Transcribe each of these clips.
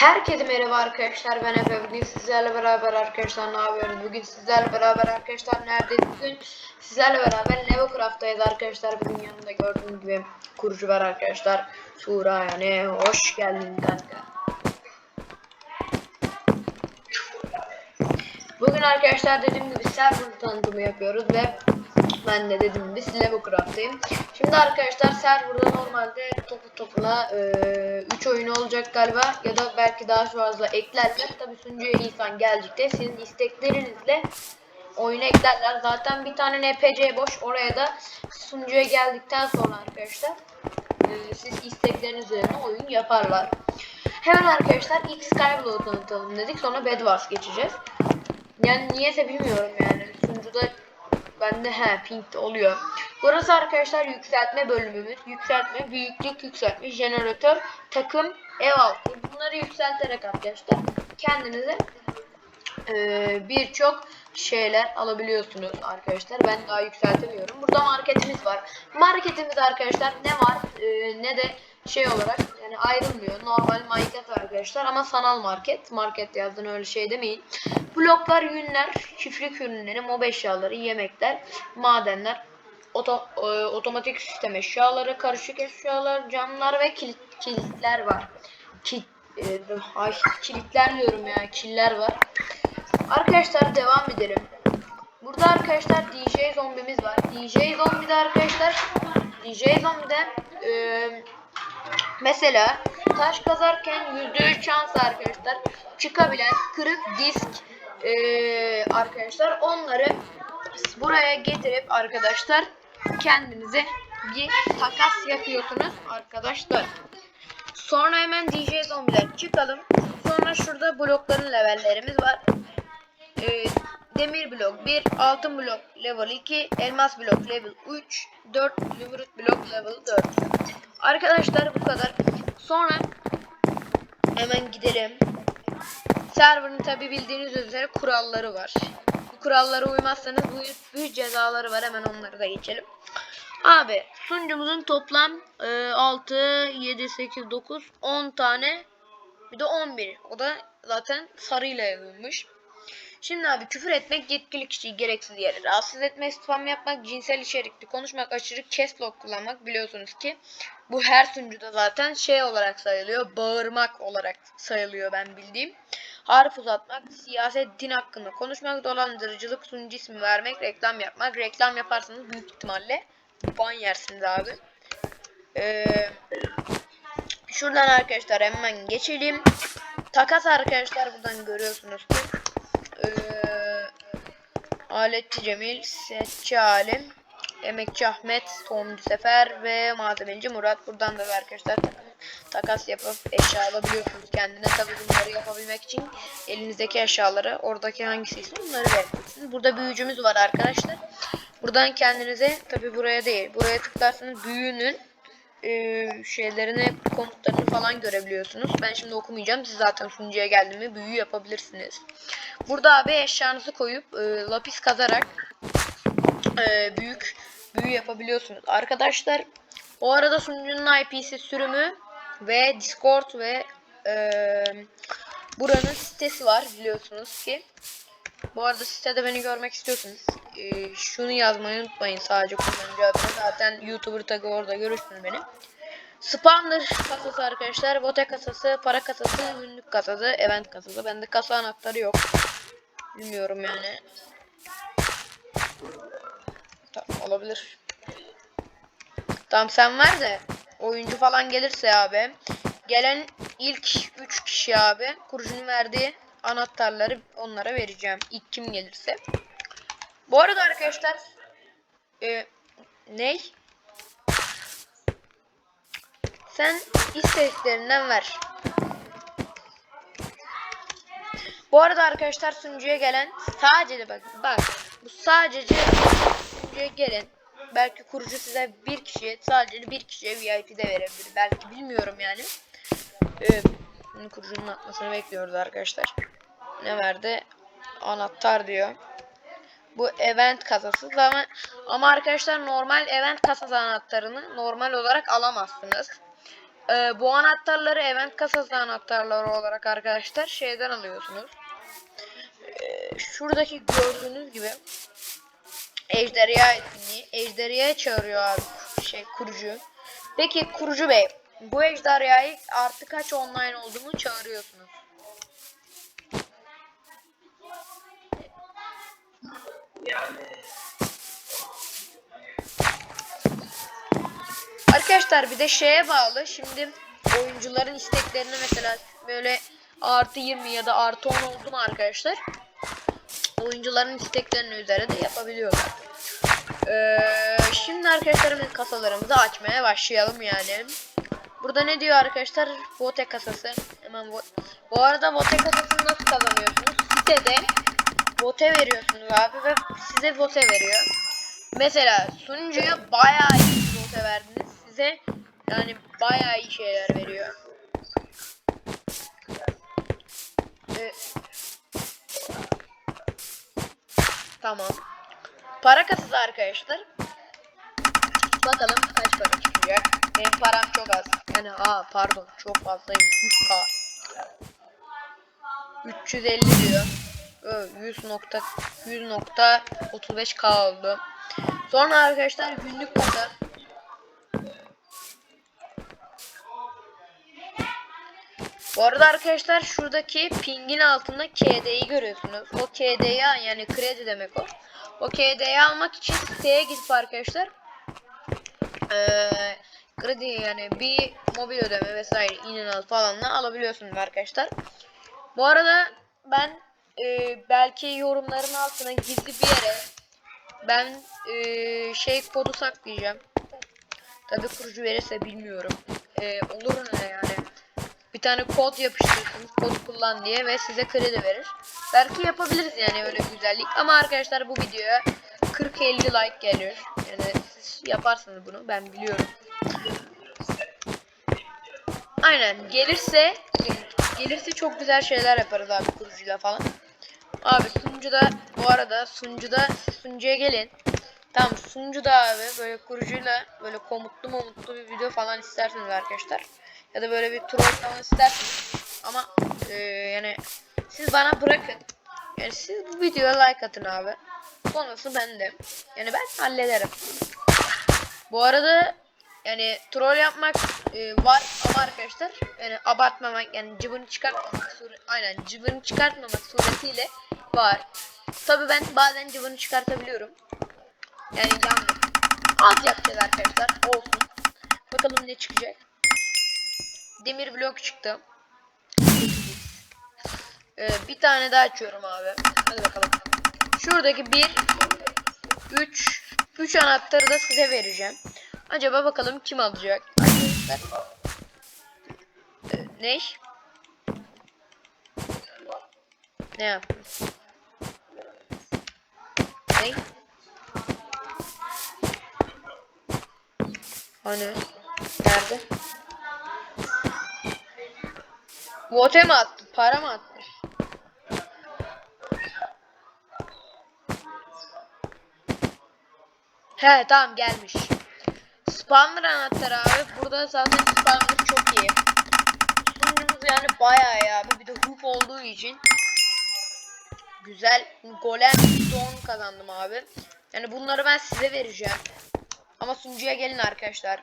Herkese merhaba arkadaşlar ben Efe. Bugün sizlerle beraber arkadaşlar ne yapıyoruz? Bugün sizlerle beraber arkadaşlar neredeyiz? Bugün sizlerle beraber Neocraft'tayız arkadaşlar. Bugün yanında gördüğünüz gibi kurucu var arkadaşlar. Tuğra yani. Hoş geldin kanka. Bugün arkadaşlar dediğim gibi server tanıtımı yapıyoruz ve ben de dedim biz Levelcraft'tayım. Şimdi arkadaşlar serverda normalde topu topuna 3 oyun olacak galiba ya da belki daha fazla eklerler. Tabi sunucuya insan gelecekte sizin isteklerinizle oyuna eklerler. Zaten bir tane NPC boş oraya da sunucuya geldikten sonra arkadaşlar e, siz istekleriniz üzerine oyun yaparlar. Hemen arkadaşlar ilk Skyblock'u tanıtalım dedik sonra Bedwars geçeceğiz. Yani niyeyse bilmiyorum yani. Sunucuda bende he ping oluyor. Burası arkadaşlar yükseltme bölümümüz. Yükseltme, büyüklük yükseltme, jeneratör, takım, ev altı. Bunları yükselterek arkadaşlar kendinize e, birçok şeyler alabiliyorsunuz arkadaşlar. Ben daha yükseltemiyorum. Burada marketimiz var. Marketimizde arkadaşlar ne var e, ne de şey olarak yani ayrılmıyor. Normal market arkadaşlar ama sanal market. Market yazdığın öyle şey demeyin. Bloklar, yünler, çiftlik ürünleri, mob eşyaları, yemekler, madenler, oto, e, otomatik sistem eşyaları, karışık eşyalar, camlar ve kilit, kilitler var. Kit, e, ay, kilitler diyorum ya, killer var. Arkadaşlar devam edelim. Burada arkadaşlar DJ zombimiz var. DJ zombide arkadaşlar DJ zombide e, mesela taş kazarken %3 şans arkadaşlar çıkabilen kırık disk e, arkadaşlar onları buraya getirip arkadaşlar kendinize bir takas yapıyorsunuz arkadaşlar. Sonra hemen DJ zombiler çıkalım. Sonra şurada blokların levellerimiz var. Ee, demir blok 1, altın blok level 2, elmas blok level 3, 4, zümrüt blok level 4. Arkadaşlar bu kadar. Sonra hemen gidelim. Server'ın tabi bildiğiniz üzere kuralları var. Bu kurallara uymazsanız bu büyük cezaları var. Hemen onları da geçelim. Abi sunucumuzun toplam e, 6, 7, 8, 9, 10 tane bir de 11. O da zaten sarıyla yazılmış. Şimdi abi küfür etmek yetkili kişiyi gereksiz yere rahatsız etmek, spam yapmak, cinsel içerikli konuşmak, aşırı caps lock kullanmak biliyorsunuz ki bu her sunucuda zaten şey olarak sayılıyor. Bağırmak olarak sayılıyor ben bildiğim. Harf uzatmak, siyaset, din hakkında konuşmak, dolandırıcılık, sunucu ismi vermek, reklam yapmak. Reklam yaparsanız büyük ihtimalle ban yersiniz abi. Ee, şuradan arkadaşlar hemen geçelim. Takas arkadaşlar buradan görüyorsunuz. Ee, Aletçi Cemil, Setçi Alim, Emekçi Ahmet, Tomcu Sefer ve Malzemeci Murat. Buradan da arkadaşlar takas yapıp eşya alabiliyorsunuz kendine. Tabi bunları yapabilmek için elinizdeki eşyaları oradaki hangisi ise onları verirsiniz. Burada büyücümüz var arkadaşlar. Buradan kendinize tabi buraya değil buraya tıklarsanız büyünün e, şeylerini komutlarını falan görebiliyorsunuz. Ben şimdi okumayacağım. Siz zaten sunucuya geldiğimi büyü yapabilirsiniz. Burada abi eşyanızı koyup e, lapis kazarak e, büyük büyü yapabiliyorsunuz. Arkadaşlar o arada sunucunun IP'si sürümü ve Discord ve e, buranın sitesi var biliyorsunuz ki. Bu arada sitede beni görmek istiyorsanız e, şunu yazmayı unutmayın sadece kullanıcı adını. Zaten YouTuber tagı orada görürsünüz beni. Spawner kasası arkadaşlar. Bote kasası, para kasası, günlük kasası, event kasası. Bende kasa anahtarı yok. Bilmiyorum yani. Tamam olabilir. Tamam sen ver de oyuncu falan gelirse abi. Gelen ilk 3 kişi abi kurucunun verdiği anahtarları onlara vereceğim. İlk kim gelirse. Bu arada arkadaşlar e, ney? Sen istediklerinden ver. Bu arada arkadaşlar sunucuya gelen sadece de bak bak bu sadece sunucuya gelen belki kurucu size bir kişiye sadece bir kişiye VIP de verebilir. Belki bilmiyorum yani. Ee, kurucunun atmasını bekliyoruz arkadaşlar. Ne verdi? Anahtar diyor. Bu event kasası ama ama arkadaşlar normal event kasası anahtarını normal olarak alamazsınız. e, bu anahtarları event kasası anahtarları olarak arkadaşlar şeyden alıyorsunuz. E, şuradaki gördüğünüz gibi ejderha etkinliği. Ejderhaya çağırıyor abi şey kurucu. Peki kurucu bey bu ejderhayı artı kaç online olduğunu çağırıyorsunuz. Arkadaşlar bir de şeye bağlı. Şimdi oyuncuların isteklerini mesela böyle artı 20 ya da artı 10 oldu mu arkadaşlar? Oyuncuların isteklerinin üzerine de yapabiliyorlar. Ee, şimdi arkadaşlar hemen kasalarımızı açmaya başlayalım yani. Burada ne diyor arkadaşlar? Vote kasası. Hemen vo Bu arada vote kasasını nasıl kazanıyorsunuz? Sitede vote veriyorsunuz abi ve size vote veriyor. Mesela sunucuya bayağı iyi vote verdiniz. Size yani bayağı iyi şeyler veriyor. Ee, tamam. Para kasası arkadaşlar. Bakalım kaç para çıkacak. Benim param çok az. Yani aa pardon çok fazlaymış. 100k. 350 diyor. Ö, 100 nokta 100 nokta 35k oldu. Sonra arkadaşlar günlük kasa. Bu arada arkadaşlar şuradaki pingin altında KD'yi görüyorsunuz. O KD'yi yani kredi demek o. O KD'yi almak için siteye gidip arkadaşlar ee, kredi yani bir mobil ödeme vesaire in falanla alabiliyorsunuz arkadaşlar. Bu arada ben e, belki yorumların altına gizli bir yere ben e, şey kodu saklayacağım. Tabi kurucu verirse bilmiyorum. E, olur ne yani. Bir tane kod yapıştırırsınız kod kullan diye ve size kredi verir. Belki yapabiliriz yani öyle güzellik. Ama arkadaşlar bu videoya 40-50 like geliyor. Yani siz yaparsınız bunu ben biliyorum. Aynen gelirse gelirse çok güzel şeyler yaparız abi kurucuyla falan. Abi sunucuda bu arada sunucuda sunucuya gelin. Tamam sunucuda abi böyle kurucuyla böyle komutlu momutlu bir video falan isterseniz arkadaşlar. Ya da böyle bir troll falan isterseniz. Ama e, yani siz bana bırakın. Yani siz bu videoya like atın abi. Sonrası bende. Yani ben hallederim. Bu arada yani troll yapmak e, var ama arkadaşlar yani abartmamak yani cıvını çıkartmamak aynen cıvını çıkartmamak suretiyle var. Tabi ben bazen cıvını çıkartabiliyorum. Yani yandım. Az yapacağız arkadaşlar olsun. Bakalım ne çıkacak. Demir blok çıktı. Ee, bir tane daha açıyorum abi. Hadi bakalım. Şuradaki bir 3 3 anahtarı da size vereceğim. Acaba bakalım kim alacak arkadaşlar. Ee, ne? Ne yaptın? Ne? Hani? Nerede? Vote mi attı? Para mı attı? He tamam gelmiş. Spawner anahtarı abi. Burada zaten spawner çok iyi. Sunucumuz yani bayağı ya. Bu bir de hoop olduğu için güzel golem don kazandım abi. Yani bunları ben size vereceğim. Ama sunucuya gelin arkadaşlar.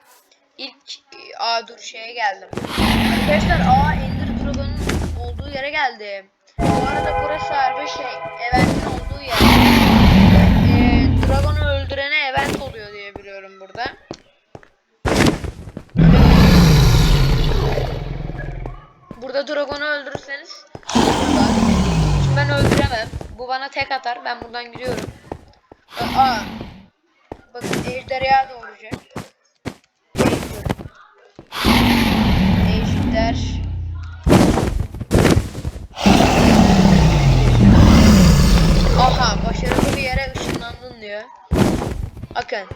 İlk a dur şeye geldim. Arkadaşlar a Ender Dragon'un olduğu yere geldim. Bu arada burası harbi şey eventin olduğu yer. Ee, Dragon'u öldürene event oluyor diye biliyorum burada. Burada Dragon'u öldürürseniz ben öldüremem. Bu bana tek atar. Ben buradan gidiyorum. Aa. Bakın ejderha doğuracak. Ejder. Aha başarılı bir yere ışınlandın diyor. Bakın.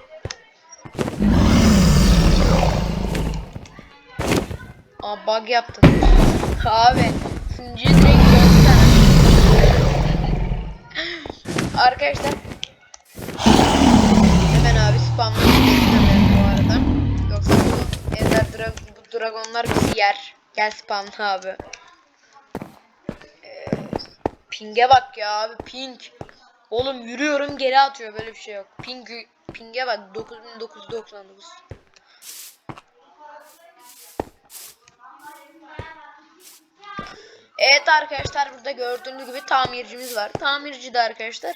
Aa bug yaptın. Abi sunucuyu direkt göster. Arkadaşlar Spamları geçeceğim bu arada. Yoksa bu Ender Dragon, bu dragonlar bizi yer. Gel spamla abi. Ee, ping'e bak ya abi ping. Oğlum yürüyorum geri atıyor böyle bir şey yok. Ping ping'e bak 9999. Evet arkadaşlar burada gördüğünüz gibi tamircimiz var. Tamirci de arkadaşlar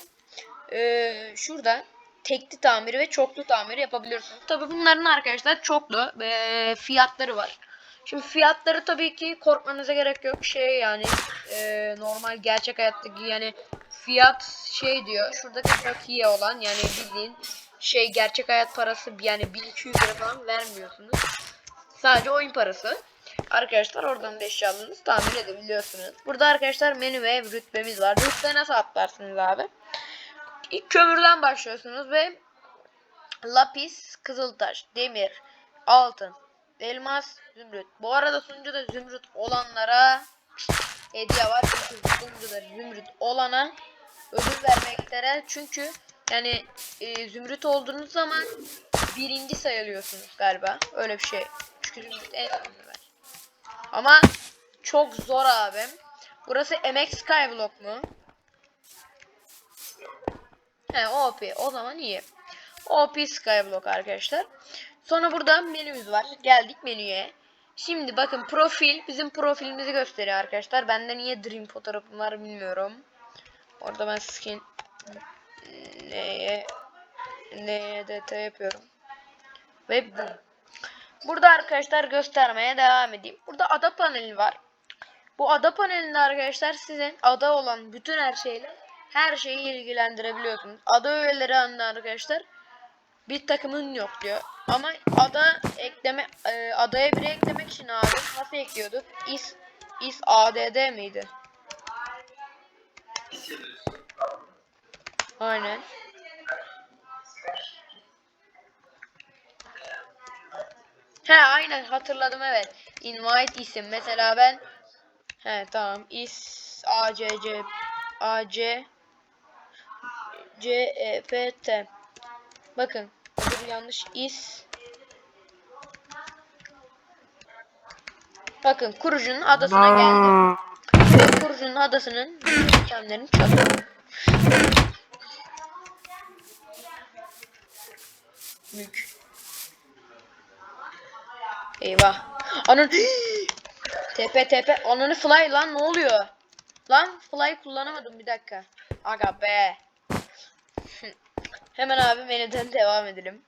eee, şurada tekli tamiri ve çoklu tamiri yapabiliyorsunuz. Tabi bunların arkadaşlar çoklu eee, fiyatları var. Şimdi fiyatları tabii ki korkmanıza gerek yok. Şey yani eee, normal gerçek hayattaki yani fiyat şey diyor. Şuradaki çok iyi olan yani bildiğin şey gerçek hayat parası yani 1200 lira falan vermiyorsunuz. Sadece oyun parası. Arkadaşlar oradan da eşyalarınızı tamir edebiliyorsunuz. Burada arkadaşlar menü ve rütbemiz var. Rütbe nasıl atlarsınız abi? İlk kömürden başlıyorsunuz ve lapis, kızıltaş, demir, altın, elmas, zümrüt. Bu arada sunucuda zümrüt olanlara hediye var. Çünkü sunucuda zümrüt olana ödül vermektere. Çünkü yani e, zümrüt olduğunuz zaman birinci sayılıyorsunuz galiba. Öyle bir şey. Çünkü zümrüt en önemli var. Ama çok zor abim. Burası MX Skyblock mu? He OP. O zaman iyi. OP Skyblock arkadaşlar. Sonra burada menümüz var. Geldik menüye. Şimdi bakın profil. Bizim profilimizi gösteriyor arkadaşlar. Bende niye Dream fotoğrafım var bilmiyorum. Orada ben skin neye neye DT yapıyorum. Ve bu. Burada arkadaşlar göstermeye devam edeyim. Burada ada paneli var. Bu ada panelinde arkadaşlar sizin ada olan bütün her şeyle her şeyi ilgilendirebiliyorsunuz. Ada üyeleri anında arkadaşlar bir takımın yok diyor. Ama ada ekleme e, adaya biri eklemek için abi nasıl ekliyorduk? Is is add miydi? Aynen. He aynen hatırladım evet. Invite isim. Mesela ben he tamam is a c c e p t. Bakın bu yanlış is. Bakın kurucunun adasına geldim. Ve kurucunun adasının itemlerini çalıyorum. Mük. Eyvah. Anın tepe tepe. Ananı fly lan ne oluyor? Lan fly kullanamadım bir dakika. Aga be. Hemen abi menüden devam edelim.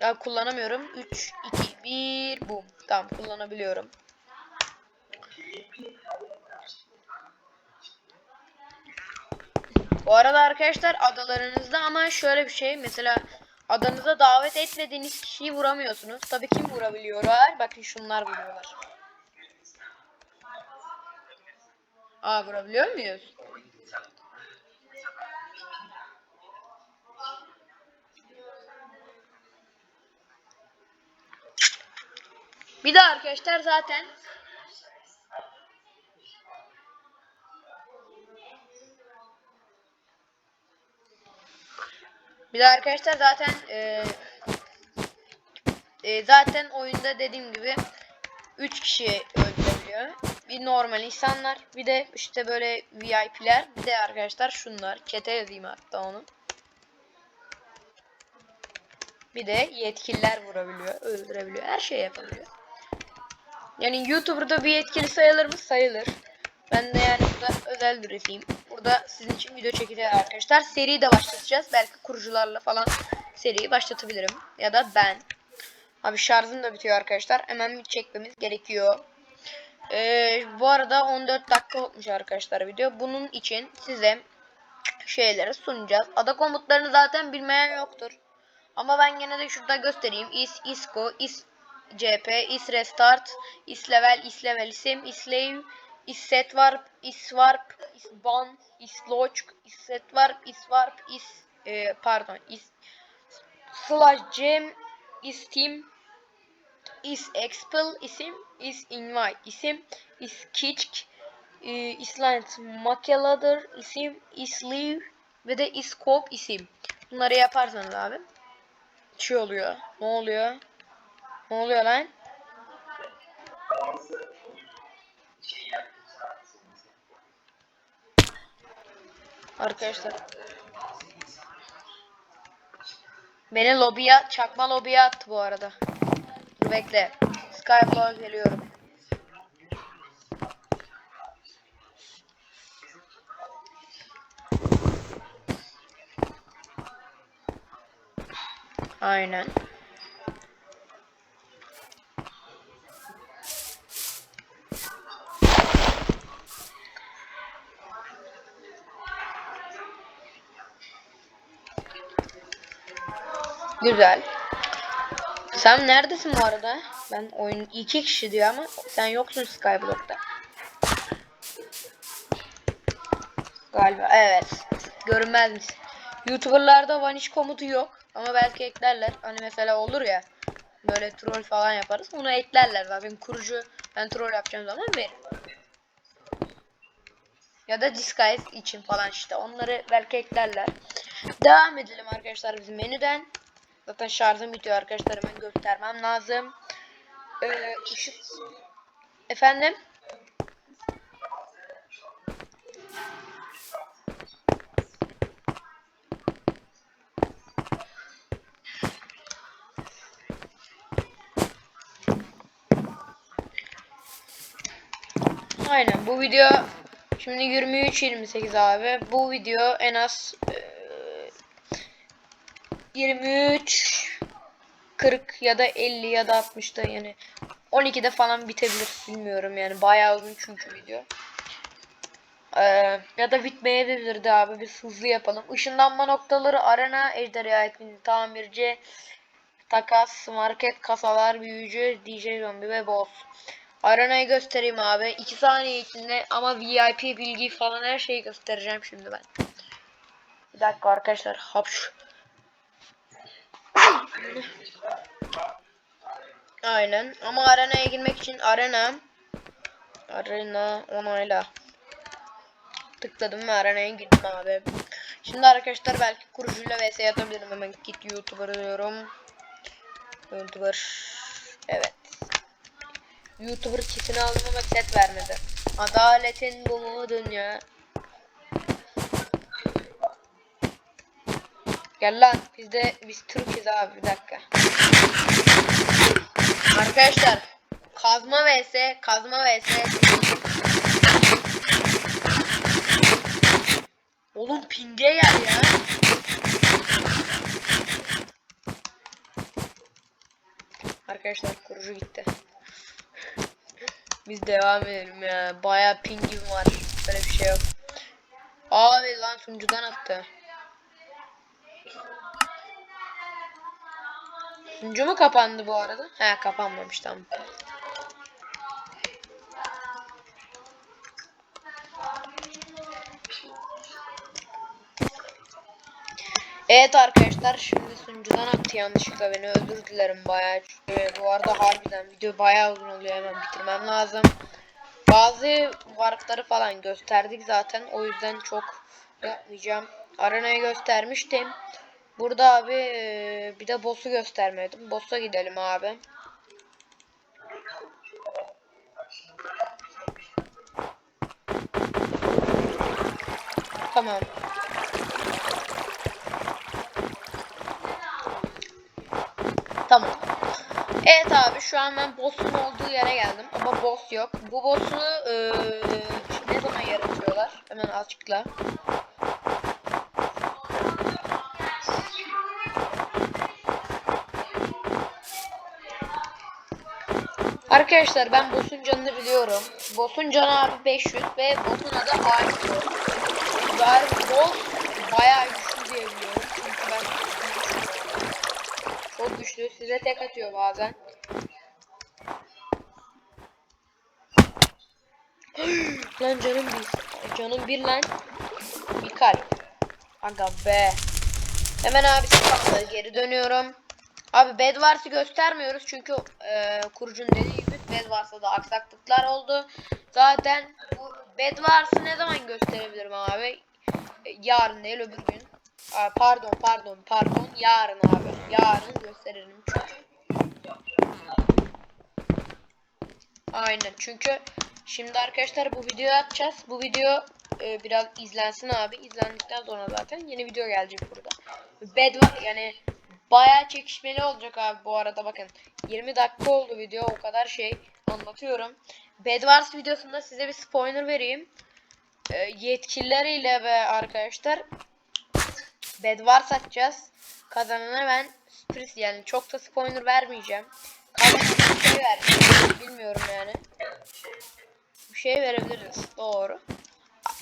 Ya kullanamıyorum. 3 2 1 boom. Tamam kullanabiliyorum. Bu arada arkadaşlar adalarınızda ama şöyle bir şey mesela adanıza davet etmediğiniz kişiyi vuramıyorsunuz. Tabii kim vurabiliyorlar? Bakın şunlar vuruyorlar. Aa vurabiliyor muyuz? Bir de arkadaşlar zaten Bir de arkadaşlar zaten e, e, zaten oyunda dediğim gibi 3 kişi öldürebiliyor. Bir normal insanlar, bir de işte böyle VIP'ler, bir de arkadaşlar şunlar. Çete yazayım hatta onu. Bir de yetkililer vurabiliyor, öldürebiliyor, her şey yapabiliyor. Yani YouTuber'da bir yetkili sayılır mı? Sayılır. Ben de yani burada özel üreteyim. Burada sizin için video çekeceğiz arkadaşlar. Seri de başlatacağız. Belki kurucularla falan seriyi başlatabilirim. Ya da ben. Abi şarjım da bitiyor arkadaşlar. Hemen bir çekmemiz gerekiyor. Ee, bu arada 14 dakika olmuş arkadaşlar video. Bunun için size şeyleri sunacağız. Ada komutlarını zaten bilmeyen yoktur. Ama ben gene de şurada göstereyim. Is, isco, is cp, is restart, is level, is level isim, is slave, is set warp, is warp, is ban, is lock, is set warp, is warp, e, pardon, is slash gem, is team, is expel isim, is invite isim, is kitch, e, island makeladır isim, is leave ve de is scope isim. Bunları yaparsanız abi şey oluyor. Ne oluyor? Ne oluyor lan? Arkadaşlar. Beni lobiye, çakma lobiye attı bu arada. Dur bekle. Skype'a geliyorum. Aynen. Güzel. Sen neredesin bu arada? Ben oyun iki kişi diyor ama sen yoksun Skyblock'ta. Galiba evet. Görünmez misin? YouTuber'larda vanish komutu yok ama belki eklerler. Hani mesela olur ya böyle troll falan yaparız. Onu eklerler zaten kurucu ben troll yapacağım zaman veririm. Ya da disguise için falan işte. Onları belki eklerler. Devam edelim arkadaşlar bizim menüden. Zaten şarjım bitiyor arkadaşlar hemen göstermem lazım. Ee, ışık... Efendim? Aynen bu video şimdi 23-28 abi. Bu video en az 23 40 ya da 50 ya da 60'da yani 12'de falan bitebilir bilmiyorum yani bayağı uzun çünkü video. Eee, ya da bitmeyebilirdi abi biz hızlı yapalım. Işınlanma noktaları arena ejderha etkinliği tamirci takas market kasalar büyücü DJ zombi ve boss. Arenayı göstereyim abi. 2 saniye içinde ama VIP bilgi falan her şeyi göstereceğim şimdi ben. Bir dakika arkadaşlar. Hapş. Aynen. Ama arenaya girmek için arena arena onayla. Tıkladım ve arenaya girdim abi. Şimdi arkadaşlar belki kurucuyla vs atabilirim. Hemen git YouTuber diyorum. YouTuber. Evet. YouTuber kitini aldım ama set vermedi. Adaletin bu mu dünya? Gel lan biz de biz Türk'üz abi bir dakika. Arkadaşlar kazma vs kazma vs Oğlum pinge gel ya. Arkadaşlar kurucu gitti. Biz devam edelim ya. Baya pingim var. Böyle bir şey yok. Abi lan sunucudan attı. Sunucu mu kapandı bu arada? He kapanmamış tamam. Evet arkadaşlar şimdi sunucudan attı yanlışlıkla beni özür dilerim bayağı çünkü bu arada harbiden video bayağı uzun oluyor hemen bitirmem lazım. Bazı varlıkları falan gösterdik zaten o yüzden çok yapmayacağım. Arenayı göstermiştim. Burada abi e, bir de boss'u göstermedim. Boss'a gidelim abi. Tamam. Tamam. Evet abi şu an ben boss'un olduğu yere geldim ama boss yok. Bu boss'u eee, ne zaman yaratıyorlar? Hemen açıkla. Arkadaşlar ben boss'un canını biliyorum. Boss'un canı abi 500 ve boss'un adı Arthur. Galiba boss bayağı güçlü diye biliyorum. Çünkü ben çok güçlü. Size tek atıyor bazen. lan canım bir. Canım bir lan. Bir kalp. Aga be. Hemen abi. Geri dönüyorum. Abi Bedwars'ı göstermiyoruz çünkü e, kurucunun dediği Bedwars'ta da aksaklıklar oldu. Zaten bu Bedwars'ı ne zaman gösterebilirim abi? E, yarın değil öbür gün. Pardon pardon pardon yarın abi. Yarın gösteririm çünkü. Aynen çünkü şimdi arkadaşlar bu videoyu atacağız. Bu video e, biraz izlensin abi. İzlendikten sonra zaten yeni video gelecek burada. Bedwars yani bayağı çekişmeli olacak abi bu arada bakın. 20 dakika oldu video o kadar şey anlatıyorum. Bedwars videosunda size bir spoiler vereyim. E, yetkilileriyle ve arkadaşlar Bedwars açacağız. Kazanana ben sürpriz yani çok da spoiler vermeyeceğim. Kazanana şey vereceğim. Bilmiyorum yani. Bir şey verebiliriz. Doğru.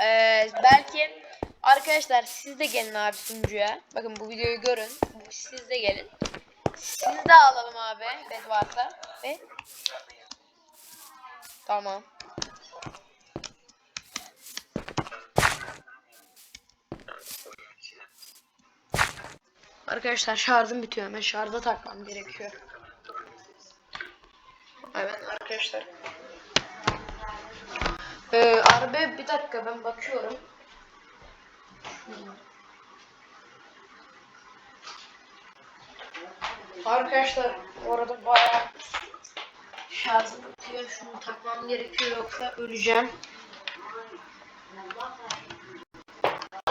Ee, belki arkadaşlar siz de gelin abi sunucuya. Bakın bu videoyu görün. Siz de gelin. Siz de alalım abi Bedwars'a. Ve Tamam. Arkadaşlar şarjım bitiyor. Hemen şarja takmam gerekiyor. Evet arkadaşlar. Ee, araba bir dakika ben bakıyorum. Arkadaşlar bu arada bayağı şarjım bitiyor. Şunu takmam gerekiyor yoksa öleceğim.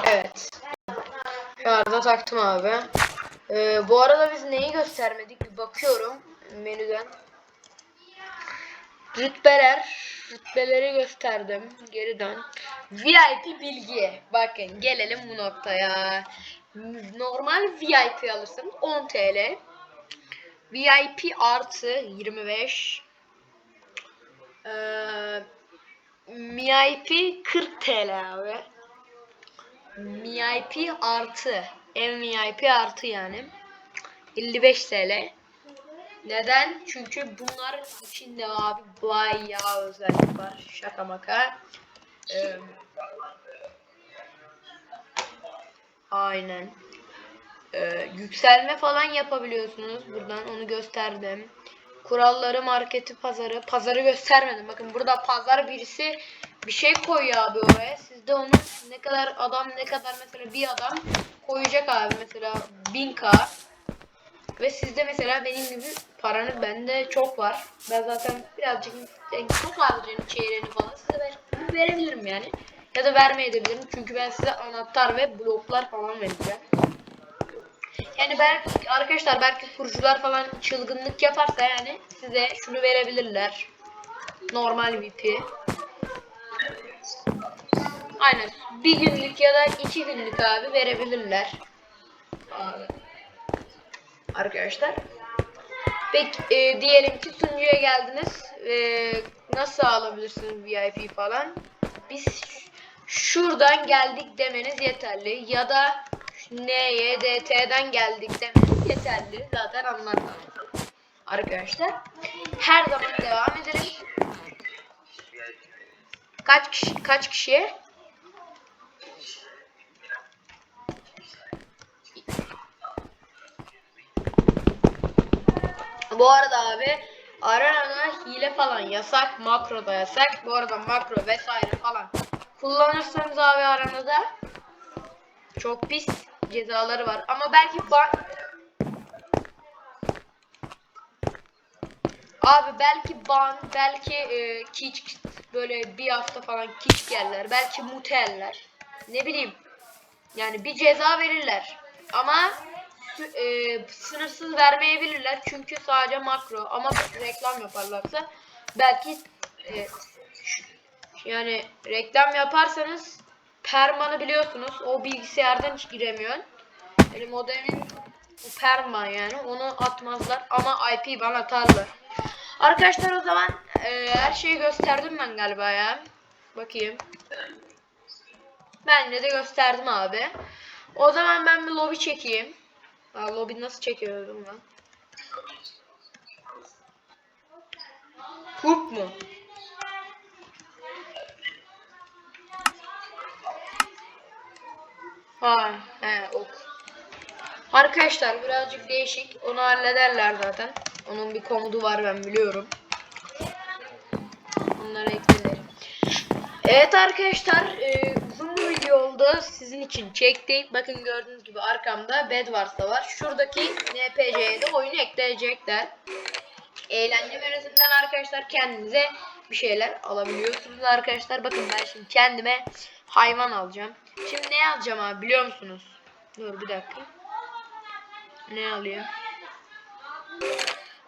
Evet. Şarja taktım abi. Ee, bu arada biz neyi göstermedik? Bir bakıyorum menüden. Rütbeler. Rütbeleri gösterdim. Geri dön. VIP bilgi. Bakın gelelim bu noktaya. Normal VIP alırsın 10 TL. VIP artı 25. Ee, VIP 40 TL abi. VIP artı. MVIP artı yani. 55 TL. Neden? Çünkü bunlar içinde abi bayağı özellik var. Şaka maka. Ee, aynen. Ee, yükselme falan yapabiliyorsunuz. Buradan onu gösterdim. Kuralları, marketi, pazarı. Pazarı göstermedim. Bakın burada pazar birisi bir şey koyuyor abi oraya. Siz de onu ne kadar adam ne kadar mesela bir adam koyacak abi mesela 1000k ve sizde mesela benim gibi paranız bende çok var. Ben zaten birazcık yani çok harcayın çeyreğini falan size ver, verebilirim yani. Ya da vermeyebilirim çünkü ben size anahtar ve bloklar falan vereceğim. Yani belki arkadaşlar belki kurucular falan çılgınlık yaparsa yani size şunu verebilirler. Normal VP. Aynen. Bir günlük ya da iki günlük abi verebilirler. Abi. Arkadaşlar. Peki e, diyelim ki sunucuya geldiniz. E, nasıl alabilirsiniz VIP falan? Biz şuradan geldik demeniz yeterli. Ya da NYDT'den geldik demeniz yeterli. Zaten anlattım. Arkadaşlar. Her zaman devam edelim. Kaç kişi kaç kişiye? Bu arada abi arenada hile falan yasak, makro da yasak. Bu arada makro vesaire falan kullanırsanız abi arenada çok pis cezaları var. Ama belki ban Abi belki ban, belki e, kick böyle bir hafta falan kick yerler, belki muteller. Ne bileyim. Yani bir ceza verirler. Ama e, sınırsız vermeyebilirler çünkü sadece makro ama reklam yaparlarsa belki e, yani reklam yaparsanız permanı biliyorsunuz o bilgisayardan hiç giremiyorsun. Yani modemin perma yani onu atmazlar ama IP bana atarlar. Arkadaşlar o zaman e, her şeyi gösterdim ben galiba ya. Bakayım. Ben de gösterdim abi. O zaman ben bir lobi çekeyim. Aa, lobi nasıl çekiyordum lan? Hook mu? Ha, he, ok. Arkadaşlar birazcık değişik. Onu hallederler zaten. Onun bir komodu var ben biliyorum. Onları ekledim. Evet arkadaşlar e, video oldu. Sizin için çektik. Bakın gördüğünüz gibi arkamda Bedwars da var. Şuradaki NPC'ye de oyunu ekleyecekler. Eğlence menüsünden arkadaşlar kendinize bir şeyler alabiliyorsunuz arkadaşlar. Bakın ben şimdi kendime hayvan alacağım. Şimdi ne alacağım abi biliyor musunuz? Dur bir dakika. Ne alayım?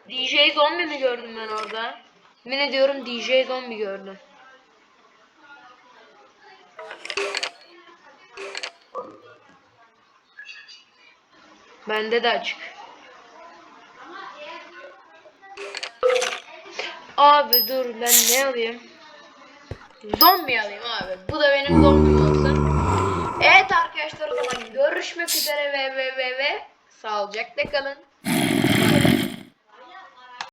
DJ zombi mi gördüm ben orada? Yemin ediyorum DJ zombi gördüm. Bende de açık. Abi dur ben ne alayım? Zombi alayım abi. Bu da benim zombim olsun. Evet arkadaşlar o zaman görüşmek üzere ve ve ve ve sağlıcakla kalın.